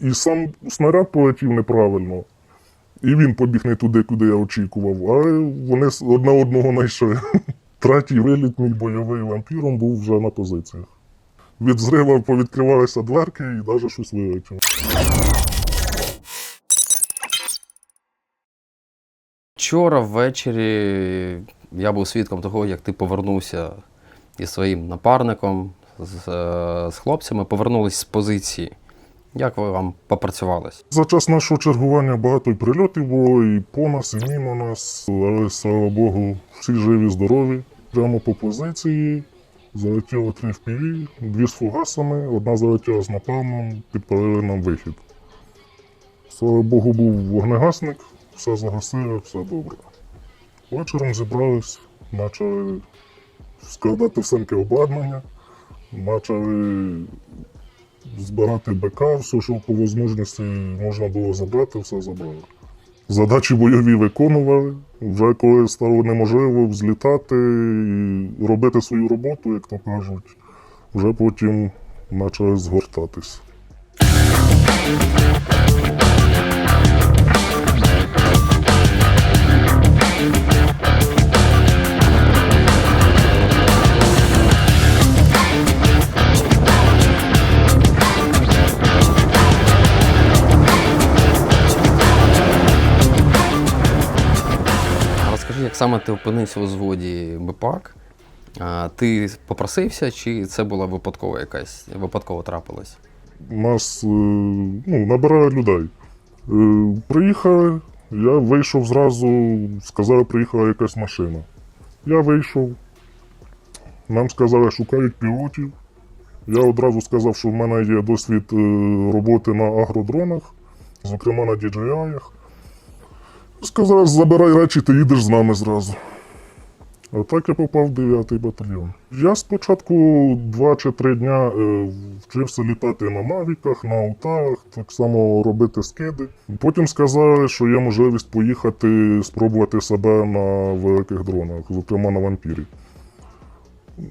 І сам снаряд полетів неправильно. І він побіг не туди, куди я очікував, а вони одне одного знайшли. Третій виліт мій бойовий вампіром був вже на позиціях. Від зрива повідкривалися дверки і навіть щось вилетіло. Вчора ввечері я був свідком того, як ти повернувся із своїм напарником, з, з хлопцями, повернулись з позиції. Як ви вам попрацювались? За час нашого чергування багато прильотів було, і по нас, і мимо нас. Але слава Богу, всі живі, здорові. Прямо по позиції залетіло три FPV, дві з фугасами, одна залетіла з напалмом, підпалили нам вихід. Слава Богу, був вогнегасник, все загасили, все добре. Вечором зібрались, почали складати всеньке обладнання, почали збирати БК, все, що по можливості можна було забрати, все забрали. Задачі бойові виконували. Вже коли стало неможливо взлітати і робити свою роботу, як то кажуть, вже потім почали згортатись. Саме ти опинився у зводі БПАК? Ти попросився, чи це була випадкова якась випадково трапилось? Нас е, ну, набирали людей. Е, Приїхали, я вийшов зразу, сказали, приїхала якась машина. Я вийшов, нам сказали, шукають пілотів. Я одразу сказав, що в мене є досвід е, роботи на агродронах, зокрема на DJI. Сказали, забирай речі, ти їдеш з нами зразу. А так я попав в 9-й батальйон. Я спочатку 2 чи 3 дня е, вчився літати на мавіках, на аутах, так само робити скиди. Потім сказали, що є можливість поїхати спробувати себе на великих дронах, зокрема на вампірі.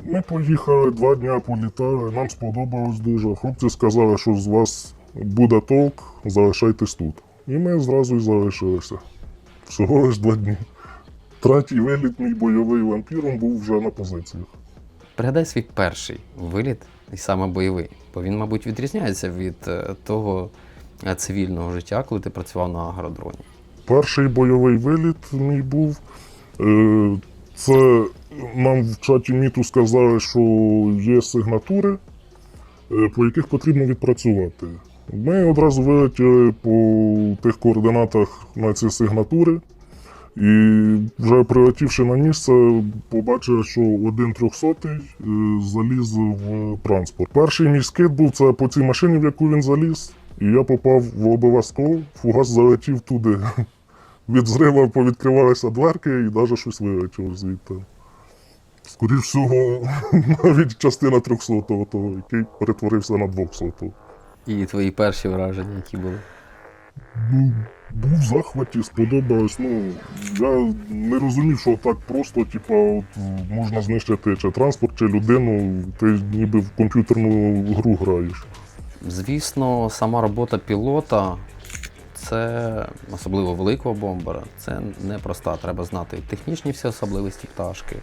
Ми поїхали, два дня політали, нам сподобалось дуже. Хлопці сказали, що з вас буде толк, залишайтесь тут. І ми зразу й залишилися. Всього лиш два дні. Третій виліт мій бойовий вампіром був вже на позиціях. Пригадай свій перший виліт, і саме бойовий, бо він, мабуть, відрізняється від е, того е, цивільного життя, коли ти працював на агродроні. Перший бойовий виліт мій був. Е, Це нам в чаті міту сказали, що є сигнатури, по яких потрібно відпрацювати. Ми одразу вилетіли по тих координатах на ці сигнатури. І вже прилетівши на місце, побачили, що один трьохсотий е, заліз в транспорт. Перший мій скид був це по цій машині, в яку він заліз, і я попав в лобове скло, фугас залетів туди. Від зрива повідкривалися дверки і навіть щось вилетіло звідти. Скоріше всього, навіть частина 300-го, того, який перетворився на 200-го. І твої перші враження, які були. Ну, був в захваті, сподобалось. Ну, я не розумів, що так просто, типа, от, можна знищити чи транспорт, чи людину, ти ніби в комп'ютерну гру граєш. Звісно, сама робота пілота це особливо великого бомбера. Це непроста. Треба знати технічні всі особливості пташки,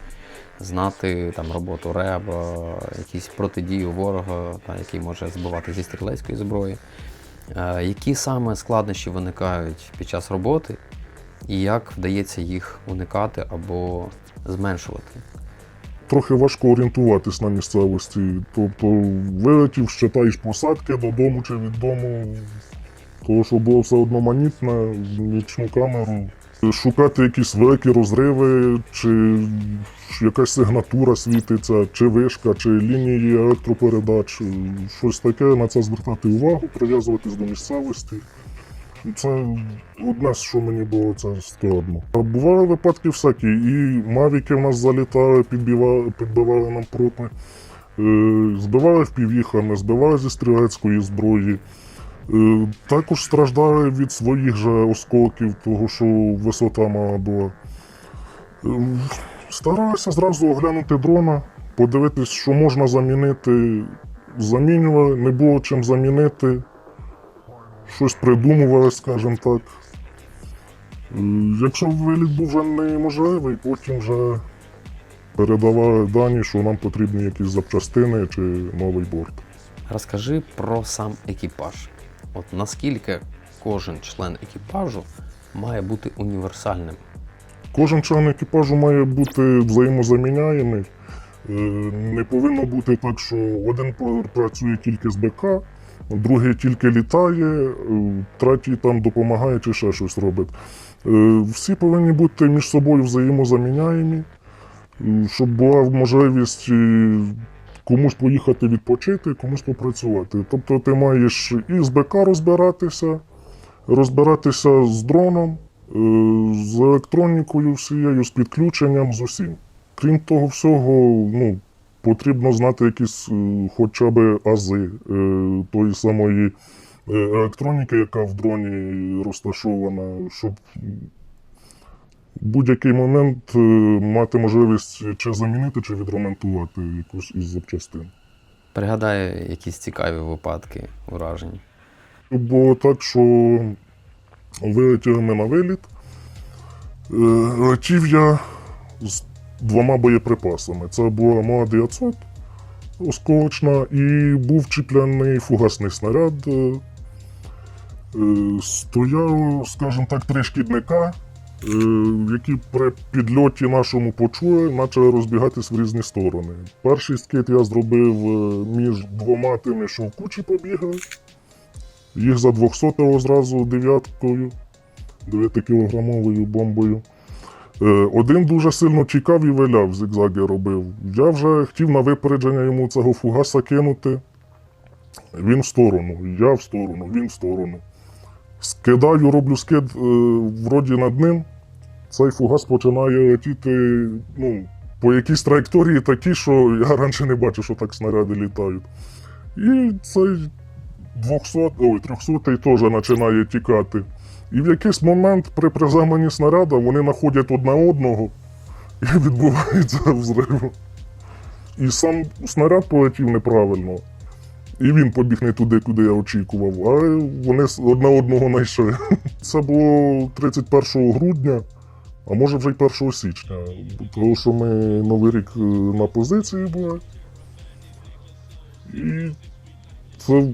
знати там роботу реба, якісь протидію ворога, та, який може збивати зі стрілецької зброї. Е, які саме складнощі виникають під час роботи, і як вдається їх уникати або зменшувати? Трохи важко орієнтуватись на місцевості. Тобто вилетів, щитаєш посадки додому чи від дому, тому що було все одноманітне, нічну камеру. Шукати якісь великі розриви, чи якась сигнатура світиться, чи вишка, чи лінії електропередач. Щось таке, на це звертати увагу, прив'язуватись до місцевості. Це одне, що мені було це складно. А Бували випадки всякі. І мавіки в нас залітали, підбивали, підбивали нам пропи, е, збивали впівіхами, збивали зі стрілецької зброї. Е, Також страждали від своїх же осколків, того що висота мала була. Е, Старалися зразу оглянути дрона, подивитись, що можна замінити. Замінювали, не було чим замінити. щось придумували, скажімо так. Е, Якщо виліт був вже неможливий, потім вже передавали дані, що нам потрібні якісь запчастини чи новий борт. Розкажи про сам екіпаж. От наскільки кожен член екіпажу має бути універсальним. Кожен член екіпажу має бути взаємозаміняємий. Е, Не повинно бути так, що один пр- працює тільки з БК, другий тільки літає, е, третій там допомагає чи ще щось робить. Е, Всі повинні бути між собою взаємозаміняємі, щоб була можливість комусь поїхати відпочити, комусь попрацювати. Тобто ти маєш і з БК розбиратися, розбиратися з дроном, е, з електронікою всією, з підключенням, з усім. Крім того всього, ну, потрібно знати якісь е, хоча б ази е, тої самої електроніки, яка в дроні розташована, щоб будь-який момент е, мати можливість чи замінити, чи відремонтувати якусь із запчастин. Пригадай якісь цікаві випадки уражень. Було так, що вилетіли ми на виліт. Е, Летів я з двома боєприпасами. Це була МА 900 осколочна і був чіпляний фугасний снаряд. Е, Стояло, скажімо так, три шкідника, які при підльоті нашому почули, почали розбігатись в різні сторони. Перший скид я зробив е, між двома тими, що в кучі побігли. Їх за 200 зразу дев'яткою, 9-кілограмовою бомбою. Е, Один дуже сильно тікав і виляв, зігзаги робив. Я вже хотів на випередження йому цього фугаса кинути. Він в сторону, я в сторону, він в сторону. Скидаю, роблю скид е, вроді над ним. Цей фугас починає летіти ну, по якійсь траєкторії такі, що я раніше не бачив, що так снаряди літають. І цей 200, ой, 300 теж починає тікати. І в якийсь момент при приземленні снаряда вони знаходять одне одного і відбувається взрив. І сам снаряд полетів неправильно. І він побіг не туди, куди я очікував, а вони одне одного знайшли. Це було 31 грудня, а може вже й 1 січня. Тому що ми Новий рік е, на позиції були. І це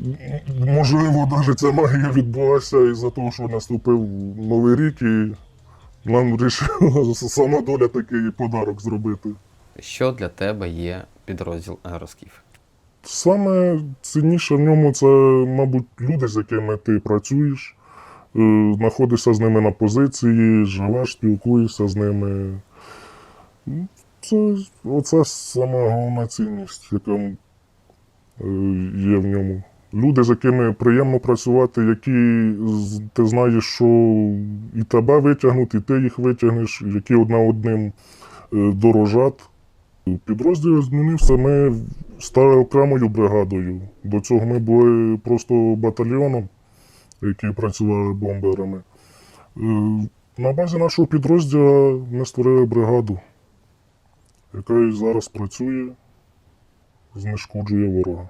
можливо, навіть ця магія відбулася із-за того, що наступив Новий рік, і нам вирішила сама доля такий подарок зробити. Що для тебе є підрозділ Аероскіф? Саме цінніше в ньому це, мабуть, люди, з якими ти працюєш, знаходишся з ними на позиції, живеш, спілкуєшся з ними. Ну, Це, оце сама головна цінність, яка е, є в ньому. Люди, з якими приємно працювати, які ти знаєш, що і тебе витягнуть, і ти їх витягнеш, які одне одним е, дорожать. Підрозділ змінився. Ми стали окремою бригадою. До цього ми були просто батальйоном, які працювали бомберами. Е, На базі нашого підрозділу ми створили бригаду, яка і зараз працює, знешкоджує ворога.